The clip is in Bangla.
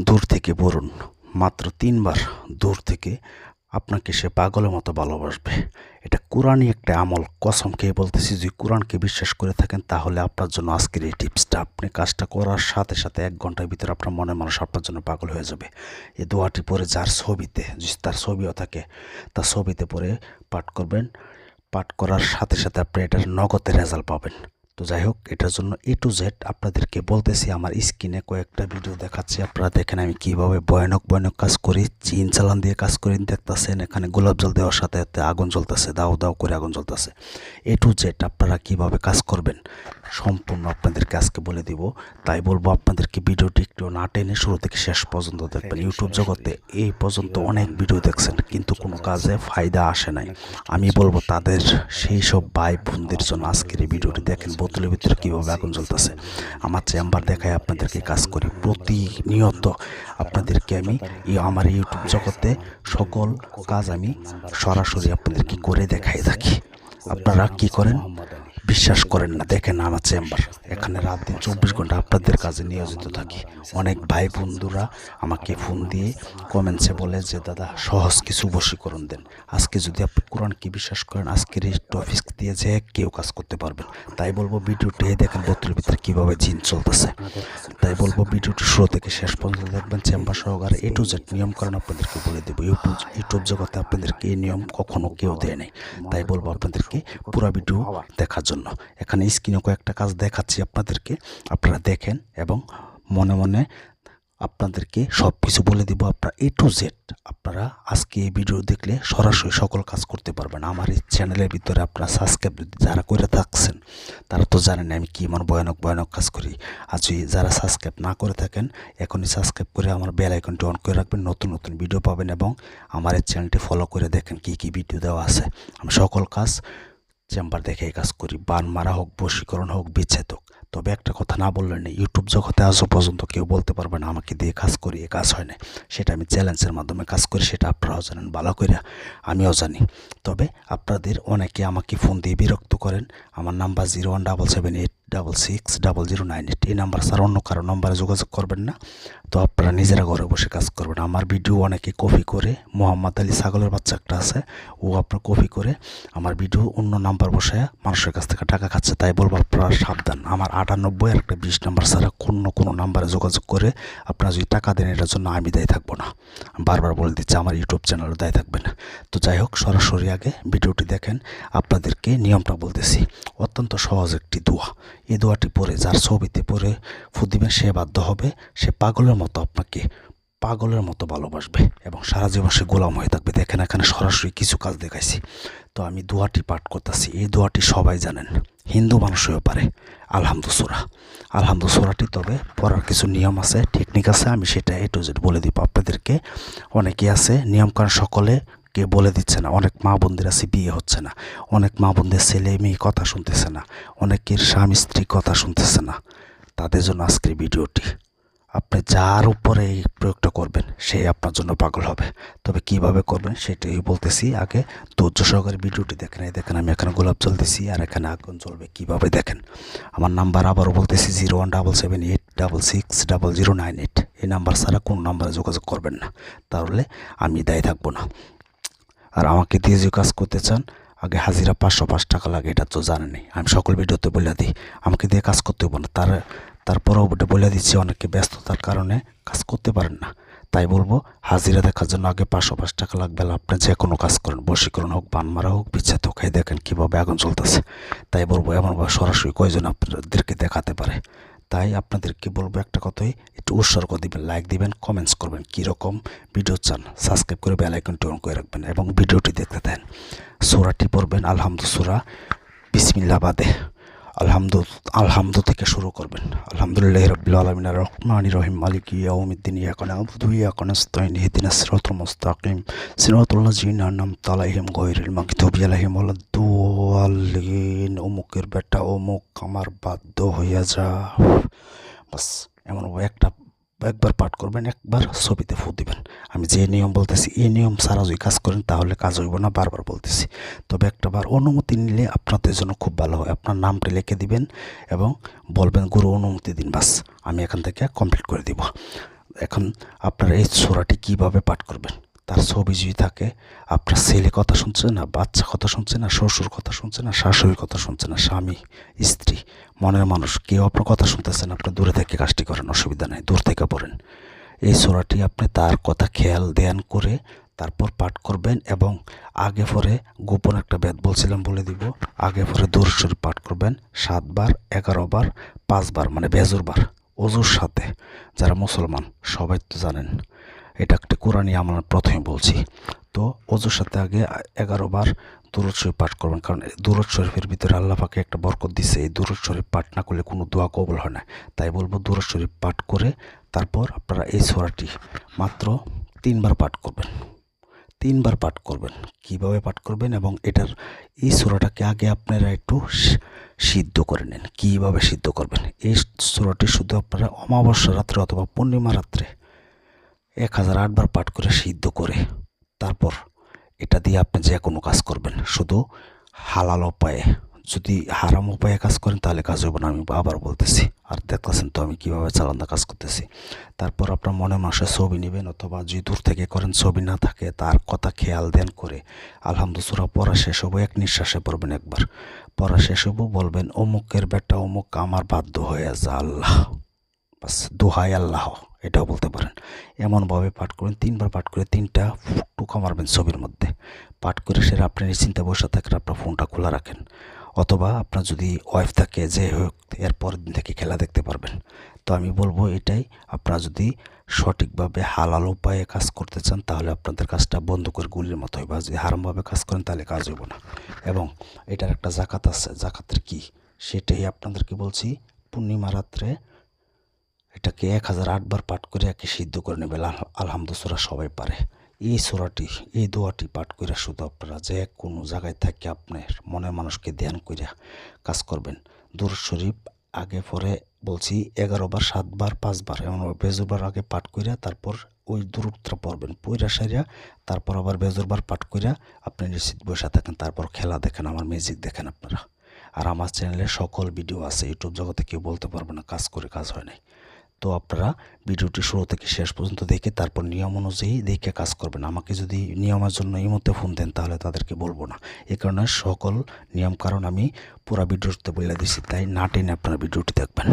দূর থেকে বলুন মাত্র তিনবার দূর থেকে আপনাকে সে পাগলের মতো ভালোবাসবে। এটা কোরআনই একটা আমল। কসম খেয়ে বলতেছি, যদি কোরআনকে বিশ্বাস করে থাকেন, তাহলে আপনার জন্য আজকের এই টিপসটা। আপনি কাজটা করার সাথে সাথে এক ঘণ্টার ভিতরে আপনার মনের মানুষ আপনার জন্য পাগল হয়ে যাবে। এই দোয়াটি পরে যার ছবিতে যদি তার ছবিও থাকে, তার ছবিতে পরে পাঠ করবেন। পাঠ করার সাথে সাথে আপনি এটার নগদের রেজাল্ট পাবেন। তো যাই হোক এটার জন্য এ টু জেড আপনাদেরকে বলতেছি আমার স্ক্রিনে কয়েকটা ভিডিও দেখাচ্ছি আপনারা দেখেন আমি কীভাবে ভয়ানক ভয়ানক কাজ করি চিন চালান দিয়ে কাজ করি দেখতেছেন এখানে গোলাপ জল দেওয়ার সাথে সাথে আগুন জ্বলতেছে দাও দাও করে আগুন জ্বলতেছে। এ টু জেড আপনারা কীভাবে কাজ করবেন সম্পূর্ণ আপনাদেরকে আজকে বলে দিব। তাই বলব আপনাদেরকে ভিডিওটি একটু না টেনে শুরু থেকে শেষ পর্যন্ত দেখবেন। ইউটিউব জগতে এই পর্যন্ত অনেক ভিডিও দেখছেন কিন্তু কোনো কাজে ফায়দা আসে নাই। আমি বলব তাদের সেই সব ভাই বোনদের জন্য আজকের এই ভিডিওটি দেখেন বোতলের ভিতরে কীভাবে আগুন জ্বলতেছে। আমার চেম্বার দেখায় আপনাদেরকে কাজ করি। প্রতিনিয়ত আপনাদেরকে আমি আমার ইউটিউব জগতে সকল কাজ আমি সরাসরি আপনাদেরকে করে দেখাই থাকি। আপনারা কি করেন? বিশ্বাস করেন না। দেখেন আমার চেম্বার। এখানে রাত দিন চব্বিশ ঘণ্টা আপনাদের কাজে নিয়োজিত থাকি। অনেক ভাই বন্ধুরা আমাকে ফোন দিয়ে কমেন্টসে বলে যে, দাদা, সহজ কিছু বশীকরণ দেন। আজকে যদি আপনি কোরআনকে বিশ্বাস করেন আজকের এই টপিক দিয়ে যে কেউ কাজ করতে পারবেন। তাই বলব, ভিডিওটি দেখেন বোতলের ভিতরে কীভাবে জিন চলতেছে। তাই বলব, ভিডিওটি শুরু থেকে শেষ পর্যন্ত দেখবেন। চেম্বার সহকারে এ টু জেড নিয়ম নিয়মকরণ আপনাদেরকে বলে দেবো। ইউটিউব ইউটিউব জগতে আপনাদেরকে এই নিয়ম কখনো কেউ দেয় নাই। তাই বলব, আপনাদেরকে পুরো ভিডিও দেখার জন্য এখানে স্ক্রিনে কয়েকটা কাজ দেখাচ্ছি আপনাদেরকে। আপনারা দেখেন এবং মনে মনে আপনাদেরকে সব কিছু বলে দিব। আপনারা এ টু জেড আপনারা আজকে এই ভিডিও দেখলে সরাসরি সকল কাজ করতে পারবেন। আমার এই চ্যানেলের ভিতরে আপনারা সাবস্ক্রাইব যারা করে থাকছেন, তারা তো জানেন আমি কি এমন ভয়ানক ভয়ানক কাজ করি। যদি যারা সাবস্ক্রাইব না করে থাকেন, এখনই সাবস্ক্রাইব করে আমার বেল আইকনটি অন করে রাখবেন। নতুন নতুন ভিডিও পাবেন এবং আমার এই চ্যানেলটি ফলো করে দেখেন কি কি ভিডিও দেওয়া আছে। আমি সকল কাজ চেম্বার দেখে কাজ করি। বান মারা হোক, বশীকরণ হোক, বিচ্ছেদ হোক। তবে একটা কথা না বললে নেই, ইউটিউব জগতে আসো পর্যন্ত কেউ বলতে পারবে না, আমাকে দিয়ে কাজ করি, এ কাজ হয় না। সেটা আমি চ্যালেঞ্জের মাধ্যমে কাজ করি, সেটা আপনারাও জানেন, ভালো করিয়া আমিও জানি। তবে আপনাদের অনেকে আমাকে ফোন দিয়ে বিরক্ত করেন। আমার number zero one double seven eight double six double zero nine eight এই নাম্বার স্যার, অন্য কারও নাম্বারে যোগাযোগ করবেন না। তো আপনারা নিজেরা ঘরে বসে কাজ করবেন। আমার ভিডিও অনেকে কপি করে, মোহাম্মদ আলী ছাগলের বাচ্চা একটা আছে, ও আপনার কপি করে আমার ভিডিও অন্য নাম্বার বসে মানুষের কাছ থেকে টাকা খাচ্ছে। তাই বলব আপনারা সাবধান। আমার আটানব্বই আর একটা বিশ নাম্বার ছাড়া কোনো কোনো নাম্বারে যোগাযোগ করে আপনারা যদি টাকা দেন, এটার জন্য আমি দায়ী থাকব না। বারবার বলে দিচ্ছি, আমার ইউটিউব চ্যানেলও দায়ী থাকবে না। তো যাই হোক, সরাসরি আগে ভিডিওটি দেখেন। আপনাদেরকে নিয়মটা বলতেছি। অত্যন্ত সহজ একটি দোয়া। এই দোয়াটি পরে যার ছবিতে পরে ফু সে বাধ্য হবে, সে পাগলের মতো আপনাকে পাগলের মতো ভালোবাসবে এবং সারা জীবন সে গোলাম হয়ে থাকবে। দেখেন এখানে সরাসরি কিছু কাজ দেখাইছি। তো আমি দোয়াটি পাঠ করতেছি। এই দোয়াটি সবাই জানেন, হিন্দু মানুষও পারে আলহামদু সুরা। আলহামদু সুরাটি তবে পড়ার কিছু নিয়ম আছে টেকনিক আছে, আমি সেটা এ টু জেড বলে দিব আপনাদেরকে। অনেকে আছে নিয়মকান সকলে কে বলে দিচ্ছে না, অনেক মা বোনদের আছে, বিয়ে হচ্ছে না, অনেক মা বোনদের ছেলে মেয়ে কথা শুনতেছে না, অনেকের স্বামী স্ত্রী কথা শুনতেছে না। তাদের জন্য আজকের ভিডিওটি, আপনি যার উপরে এই প্রয়োগটা করবেন, সে আপনার জন্য পাগল হবে। তবে কীভাবে করবেন সেটাই বলতেছি আগে, ধৈর্য সহকারে ভিডিওটি দেখেন, এই দেখেন আমি এখানে গোলাপ জ্বলতেছি আর এখানে আগুন জ্বলবে, কীভাবে দেখেন? আমার নাম্বার আবারও বলতেছি zero one double seven eight double six double zero nine eight. এই নাম্বার ছাড়া কোনো নাম্বারে যোগাযোগ করবেন না। তাহলে আমি দায়ী থাকব না। আর আমাকে দিয়ে যে কাজ করতে চান, আগে হাজিরা পাঁচশো পাঁচ টাকা লাগে, এটা তো জানেনি আমি সকল ভিডিওতে বলে দিই, আমাকে দিয়ে কাজ করতে হব না। তার তারপরেও ওটা বলে দিচ্ছি, অনেকে ব্যস্ততার কারণে কাজ করতে পারেন না। তাই বলব, হাজিরা দেখার জন্য আগে পাঁচশো পাঁচ টাকা লাগবে আপনি যে কোনো কাজ করেন, বশীকরণ হোক, বান মারা হোক, বিচ্ছেদ হোক, এই দেখেন কীভাবে আগুন চলতেছে তাই বলব, এমনভাবে সরাসরি কয়জন আপনাদেরকে দেখাতে পারে? তাই আপনাদেরকে বলব একটা কথাই, একটু উৎসর্গ দিবেন লাইক দিবেন কমেন্টস করবেন কীরকম ভিডিও চান সাবস্ক্রাইব করে বেল আইকনটি অন করে রাখবেন এবং ভিডিওটি দেখতে দেন সুরাটি পড়বেন আলহামদু সুরা বিসমিল্লা বাদে। আলহামদু আলহামদু থেকে শুরু করবেন। আলহামদুলিল্লাহ রবিল আলমিন রহমান রহিম, মালিক ইয়াউমিদ্দিন ইয়াকান আবুদু ইয়াকান আস্তাইন হিদিনা সিরাতুল মুস্তাকিম সিরাতুল্লাহ জিনা নাম তালাইহিম গয়রিল মাগদুবি আলাইহিম ওয়ালাদ্দুয়াল্লিন অমুকের বেটা, অমুক আমার বাধ্য হইয়া যা। বাস, এমন একটা, একবার পাঠ করবেন, একবার ছবিতে ফু দিবেন। আমি যে নিয়ম বলতেছি, এই নিয়ম সারা যদি কাজ করেন, তাহলে কাজ হইব না, বারবার বলতেছি। তবে একটা বার অনুমতি নিলে আপনাদের জন্য খুব ভালো হয়। আপনার নামটি লিখে দিবেন এবং বলবেন, গুরু, অনুমতি দিন, বাস, আমি এখান থেকে কমপ্লিট করে দিব। এখন আপনারা এই সোরাটি কীভাবে পাঠ করবেন? তার ছবি যদি থাকে, আপনার ছেলে কথা শুনছে না, বাচ্চা কথা শুনছে না, শ্বশুর কথা শুনছে না শাশুড়ির কথা শুনছে না, স্বামী, স্ত্রী, মনের মানুষ, কেউ আপনার কথা শুনতেছেন, আপনি দূরে থেকে কাজটি করেন, অসুবিধা নেই, দূর থেকে পড়েন। এই সোরাটি আপনি তার কথা খেয়াল ধ্যান করে তারপর পাঠ করবেন এবং আগে পরে গোপন একটা বেদ বলছিলাম বলে দিব, আগে পরে দূর শরীফ পাঠ করবেন, সাতবার এগারো বার পাঁচবার মানে বেজুর বার অজুর সাথে। যারা মুসলমান, সবাই তো জানেন। এটা একটা কোরআনই আমরা প্রথমে বলছি। তো অজুর সাথে আগে এগারো বার দুরুদ শরীফ পাঠ করবেন, কারণ দুরুদ শরীফের ভিতরে আল্লাহ পাকে একটা বরকত দিচ্ছে এই দুরুদ শরীফ পাঠ না করলে কোনো দোয়া কবল হয় না। তাই বলব দুরুদ শরীফ পাঠ করে তারপর আপনারা এই সোরাটি মাত্র তিনবার পাঠ করবেন। তিনবার পাঠ করবেন। কীভাবে পাঠ করবেন এবং এটার এই সুরাটাকে আগে আপনারা একটু সিদ্ধ করে নেন। কীভাবে সিদ্ধ করবেন? এই সুরাটি শুধু আপনারা অমাবস্যা রাত্রে অথবা পূর্ণিমা রাত্রে এক হাজার আটবার পাঠ করে সিদ্ধ করে তারপর এটা দিয়ে আপনি যে কোনো কাজ করবেন। শুধু হালাল উপায়ে। যদি হারাম উপায়ে কাজ করেন তাহলে কাজ হবে না, আমি আবার বলতেছি। আর দেখতেছেন তো আমি কীভাবে চালান্দা কাজ করতেছি। তারপর আপনার মনে মাসে ছবি নেবেন অথবা যদি দূর থেকে করেন ছবি না থাকে তার কথা খেয়াল দেন করে আলহামদুসুরা পড়া শেষ হব, এক নিঃশ্বাসে পড়বেন একবার। পড়া শেষ হব বলবেন, অমুকের বেটা, অমুক আমার বাধ্য হয়ে যা আল্লাহ। বাস, দোহাই আল্লাহ, এটাও বলতে পারেন। এমনভাবে পাঠ করেন, তিনবার পাঠ করে তিনটা টুকা মারবেন ছবির মধ্যে। পাঠ করে সেটা আপনি নিশ্চিন্তে বসে থাকেন, আপনার ফোনটা খোলা রাখেন। অথবা আপনার যদি ওয়াইফ থাকে, যে হোক, এর পরের দিন থেকে খেলা দেখতে পারবেন। তো আমি বলব এটাই, আপনারা যদি সঠিকভাবে হালাল উপায়ে কাজ করতে চান, তাহলে আপনাদের কাজটা বন্ধ করে গুলির মতো হয় বা যদি হারামভাবে কাজ করেন, তাহলে কাজ হইব না। এবং এটার একটা জাকাত আছে। জাকাতের কি? সেটাই আপনাদেরকে বলছি, পূর্ণিমা রাত্রে এটাকে এক হাজার আটবার পাঠ করে একে সিদ্ধ করে নেবে আলহামদুসুরা সবাই পারে। এই সোরাটি, এই দোয়াটি পাঠ করে শুধু আপনারা যে কোনো জায়গায় থাকে আপনার মনের মানুষকে ধ্যান করে কাজ করবেন। দূর শরীফ আগে পরে বলছি এগারো বার সাতবার, পাঁচবার এমন বেজুরবার আগে পাঠ কইরা তারপর ওই দূরত্বটা পড়বেন। পইরা সারিয়া তারপর আবার বেজুরবার পাঠ কইরা আপনি নিশ্চিত বসে থাকেন। তারপর খেলা দেখেন, আমার মিউজিক দেখেন আপনারা। আর আমার চ্যানেলে সকল ভিডিও আছে, ইউটিউব জগতে কেউ বলতে পারবে না, কাজ করে কাজ হয় নাই। তো আপনারা ভিডিওটি শুরু থেকে শেষ পর্যন্ত দেখে তারপর নিয়ম অনুযায়ী দেখে কাজ করবেন। আমাকে যদি নিয়মের জন্য এই মধ্যে ফোন দেন, তাহলে তাদেরকে বলব না। এ কারণে সকল নিয়ম কারণ আমি পুরা ভিডিওতে বলে দিচ্ছি তাই না টেনে আপনারা ভিডিওটি দেখবেন।